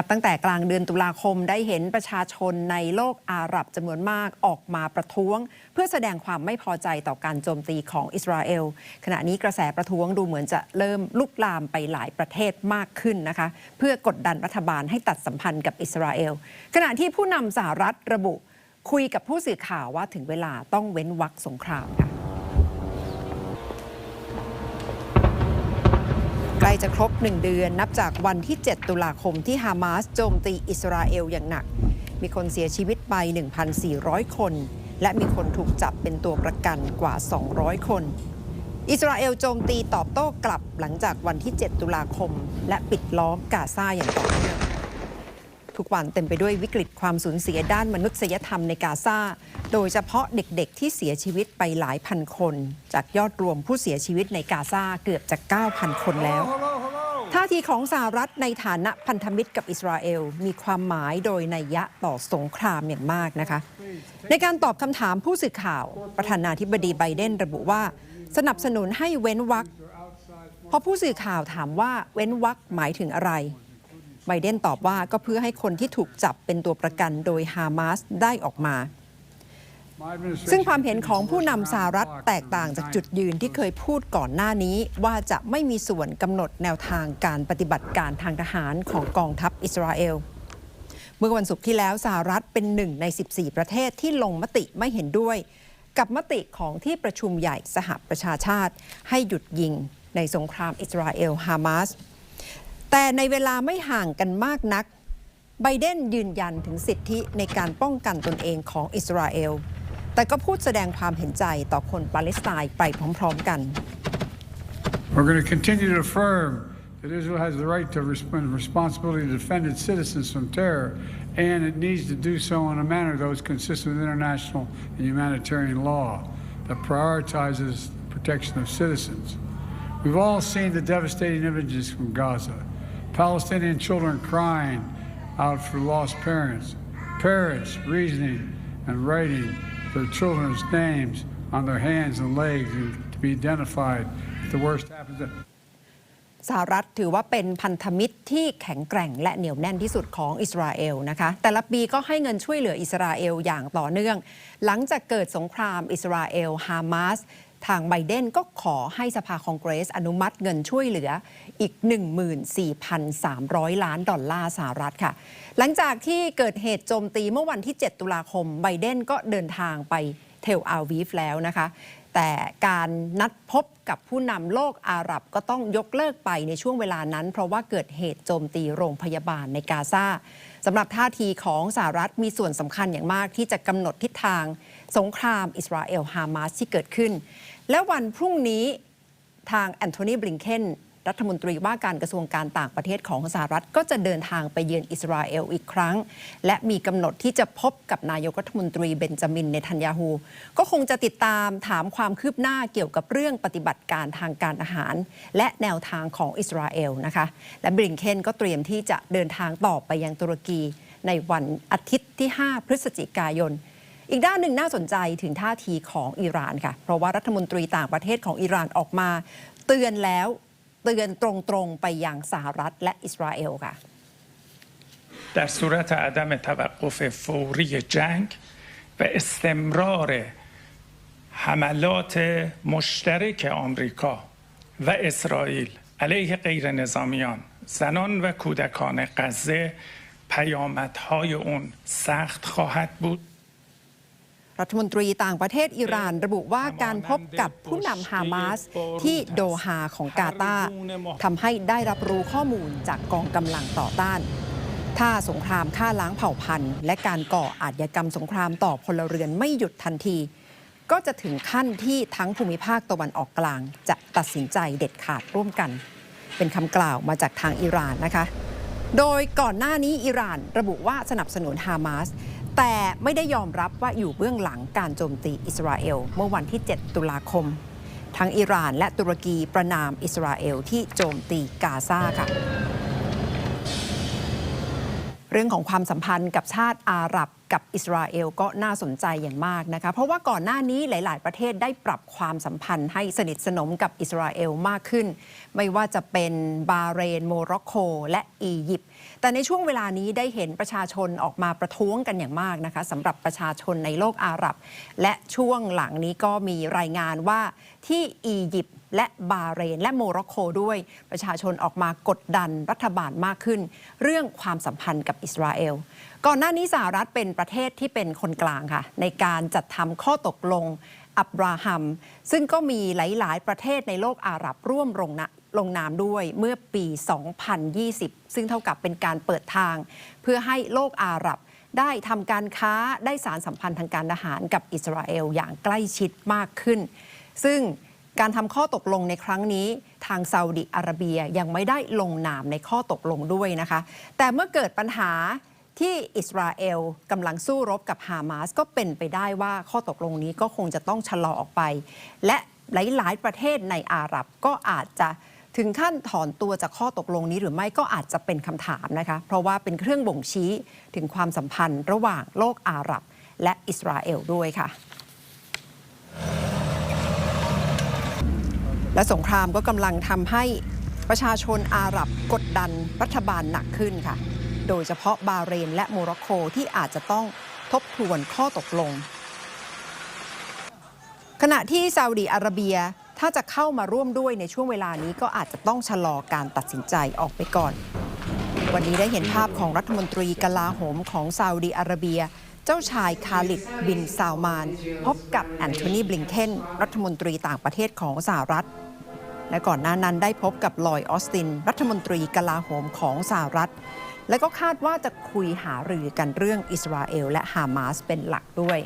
นับตั้งแต่กลางเดือนตุลาคมได้เห็นประชาชนในโลกอาหรับจำนวนมากออกมาประท้วง เพื่อแสดงความไม่พอใจต่อการโจมตีของอิสราเอล ขณะนี้กระแสประท้วงดูเหมือนจะเริ่มลุกลามไปหลายประเทศมากขึ้นนะคะ เพื่อกดดันรัฐบาลให้ตัดสัมพันธ์กับอิสราเอล ขณะที่ผู้นำสหรัฐระบุ คุยกับผู้สื่อข่าวว่าถึงเวลาต้องเว้นวรรคสงครามค่ะ ใกล้จะครบ 1 เดือน นับจากวันที่ 7 ตุลาคมที่ฮามาสโจมตีอิสราเอลอย่างหนัก มีคนเสียชีวิตไป 1,400 คน และมีคนถูกจับเป็นตัวประกันกว่า 200 คน อิสราเอลโจมตีตอบโต้กลับหลังจากวันที่ 7 ตุลาคม และปิดล้อมกาซาอย่างต่อเนื่อง ทุกวันเต็มไปด้วยวิกฤตความสูญเสียด้านมนุษยธรรมในกาซา โดยเฉพาะเด็กๆ ที่เสียชีวิตไปหลายพันคน จากยอดรวมผู้เสียชีวิตในกาซาเกือบจะ 9,000 คนแล้ว ท่าทีของสหรัฐในฐานะพันธมิตรกับอิสราเอล มีความหมายโดยนัยยะต่อสงครามอย่างมากนะคะ ในการตอบคำถามผู้สื่อข่าว ประธานาธิบดีไบเดนระบุว่า สนับสนุนให้เว้นวรรคพอผู้สื่อข่าวถามว่าเว้นวรรคหมายถึงอะไรไบเดนตอบว่าก็เพื่อให้คนที่ถูกจับเป็นตัวประกันโดยฮามาสได้ออกมา ซึ่งความเห็นของผู้นำสหรัฐแตกต่างจากจุดยืนที่เคยพูดก่อนหน้านี้ ว่าจะไม่มีส่วนกำหนดแนวทางการปฏิบัติการทางทหารของกองทัพอิสราเอลเมื่อวันศุกร์ที่แล้วสหรัฐเป็นหนึ่งใน 14 ประเทศที่ลงมติไม่เห็นด้วย กับมติของที่ประชุมใหญ่สหประชาชาติ ให้หยุดยิงในสงครามอิสราเอลฮามาส แต่ในเวลาไม่ห่างกันมากนัก ไบเดนยืนยันถึงสิทธิในการป้องกันตนเองของอิสราเอล แต่ก็พูดแสดงความเห็นใจต่อคนปาเลสไตน์ไปพร้อม ๆกัน We're going to continue to affirm that Israel has the right to resp- and responsibility to defend its citizens from terror, and it needs to do so in a manner that is consistent with international and humanitarian law that prioritizes protection of citizens. We've all seen the devastating images from Gaza Palestinian children crying out for lost parents, parents reasoning and writing their children's names on their hands and legs to be identified if the worst happens. สหรัฐถือว่าเป็นพันธมิตรที่แข็งแกร่งและเหนียวแน่นที่สุดของอิสราเอลนะคะ แต่ละปีก็ให้เงินช่วยเหลืออิสราเอลอย่างต่อเนื่อง หลังจากเกิดสงครามอิสราเอลฮามาส ทางไบเดนก็ขอให้สภาคองเกรส อนุมัติเงินช่วยเหลืออีก 14,300 ล้านดอลลาร์สหรัฐค่ะ หลังจากที่เกิดเหตุโจมตีเมื่อวันที่ 7 ตุลาคม ไบเดนก็เดินทางไปเทลอาวีฟแล้วนะคะ แต่การนัดพบกับผู้นำโลกอาหรับก็ต้องยกเลิกไปในช่วงเวลานั้น เพราะว่าเกิดเหตุโจมตีโรงพยาบาลในกาซาสำหรับท่าทีของสหรัฐมีส่วนสำคัญอย่างมากที่จะกำหนดทิศทาง สงครามอิสราเอลฮามาสที่เกิดขึ้น และวันพรุ่งนี้ทางแอนโทนีบลิงเคน รัฐมนตรีว่าการกระทรวงการต่างประเทศของสหรัฐ ก็จะเดินทางไปเยือนอิสราเอลอีกครั้ง และมีกำหนดที่จะพบกับนายกรัฐมนตรีเบนจามินเนทันยาฮูก็คงจะติดตามถามความคืบหน้าเกี่ยวกับเรื่องปฏิบัติการทางการอาหาร และแนวทางของอิสราเอลนะคะและบลิงเคนก็เตรียมที่จะเดินทางต่อไปยังตุรกีในวันอาทิตย์ที่ 5 พฤศจิกายน อีกด้านหนึ่งน่าสนใจถึงท่าทีของอิหร่านค่ะ เพราะว่ารัฐมนตรีต่างประเทศของอิหร่านออกมา เตือนแล้ว เตือนตรงๆไปยังสหรัฐและอิสราเอลค่ะ در صورت عدم توقف فوری جنگ و استمرار حملات مشترک آمریکا و اسرائیل علیه غیر نظامیان زنان و کودکان غزه پیامدهای اون سخت خواهد بود รัฐมนตรีต่างประเทศอิหร่านระบุว่าการพบกับผู้นำฮามาสที่โดฮาของกาตาร์ทำให้ได้รับรู้ข้อมูลจากกองกำลังต่อต้าน ถ้าสงครามฆ่าล้างเผ่าพันธุ์ และการก่ออาชญากรรมสงครามต่อพลเรือนไม่หยุดทันที ก็จะถึงขั้นที่ทั้งภูมิภาคตะวันออกกลาง จะตัดสินใจเด็ดขาดร่วมกัน เป็นคำกล่าวมาจากทางอิหร่านนะคะ โดยก่อนหน้านี้อิหร่านระบุว่าสนับสนุนฮามาส แต่ไม่ได้ยอมรับว่าอยู่เบื้องหลังการโจมตีอิสราเอล เมื่อวันที่ 7 ตุลาคม ทั้งอิหร่านและตุรกีประนามอิสราเอลที่โจมตีกาซาค่ะ เรื่องของความสัมพันธ์กับชาติอาหรับกับอิสราเอลก็น่าสนใจอย่างมากนะคะ เพราะว่าก่อนหน้านี้หลาย ๆ ประเทศได้ปรับความสัมพันธ์ให้สนิทสนมกับอิสราเอลมากขึ้น ไม่ว่าจะเป็นบาเรน โมร็อกโก และอียิปต์ แต่ในช่วงเวลานี้ได้เห็นประชาชนออกมาประท้วงกันอย่างมากนะคะสำหรับประชาชนในโลกอาหรับ และช่วงหลังนี้ก็มีรายงานว่าที่อียิปต์และบาเรน และโมร็อกโกด้วย ประชาชนออกมากดดันรัฐบาลมากขึ้น เรื่องความสัมพันธ์กับอิสราเอล ก่อนหน้านี้สหรัฐเป็นประเทศที่เป็นคนกลางค่ะ ในการจัดทำข้อตกลงอับราฮัม ซึ่งก็มีหลาย ๆ ประเทศในโลกอาหรับร่วมลงนะ ลงนามด้วยเมื่อปี 2020 ซึ่งเท่ากับเป็นการเปิดทาง เพื่อให้โลกอาหรับได้ทำการค้าได้สารสัมพันธ์ทางการทหารกับอิสราเอลอย่างใกล้ชิดมากขึ้น ซึ่งการทำข้อตกลงในครั้งนี้ ทางซาอุดิอาระเบียยังไม่ได้ลงนามในข้อตกลงด้วยนะคะ แต่เมื่อเกิดปัญหาที่อิสราเอลกำลังสู้รบกับฮามาสก็เป็นไปได้ว่าข้อตกลงนี้ก็คงจะต้องชะลอออกไป และหลาย ๆ ประเทศในอาหรับก็อาจจะ ถึงขั้นถอนตัวจากข้อตกลงนี้หรือไม่ก็อาจจะเป็นคำถามนะคะ เพราะว่าเป็นเครื่องบ่งชี้ถึงความสัมพันธ์ระหว่างโลกอาหรับ และอิสราเอลด้วยค่ะ และสงครามก็กำลังทำให้ประชาชนอาหรับกดดันรัฐบาลหนักขึ้นค่ะ โดยเฉพาะบาเรนและโมร็อกโกที่อาจจะต้องทบทวนข้อตกลง ขณะที่ซาอุดีอาระเบีย ถ้าจะเข้ามาร่วมด้วยในช่วงเวลานี้ก็อาจจะต้องชะลอการตัดสินใจออกไปก่อน วันนี้ได้เห็นภาพของรัฐมนตรีกลาโหมของซาอุดีอาระเบีย เจ้าชายคาลิดบินซาวมาน พบกับแอนโทนีบลิงเคนรัฐมนตรีต่างประเทศของสหรัฐ และก่อนหน้านั้นได้พบกับลอยออสติน รัฐมนตรีกลาโหมของสหรัฐ และก็คาดว่าจะคุยหารือกันเรื่องอิสราเอลและฮามาสเป็นหลักด้วย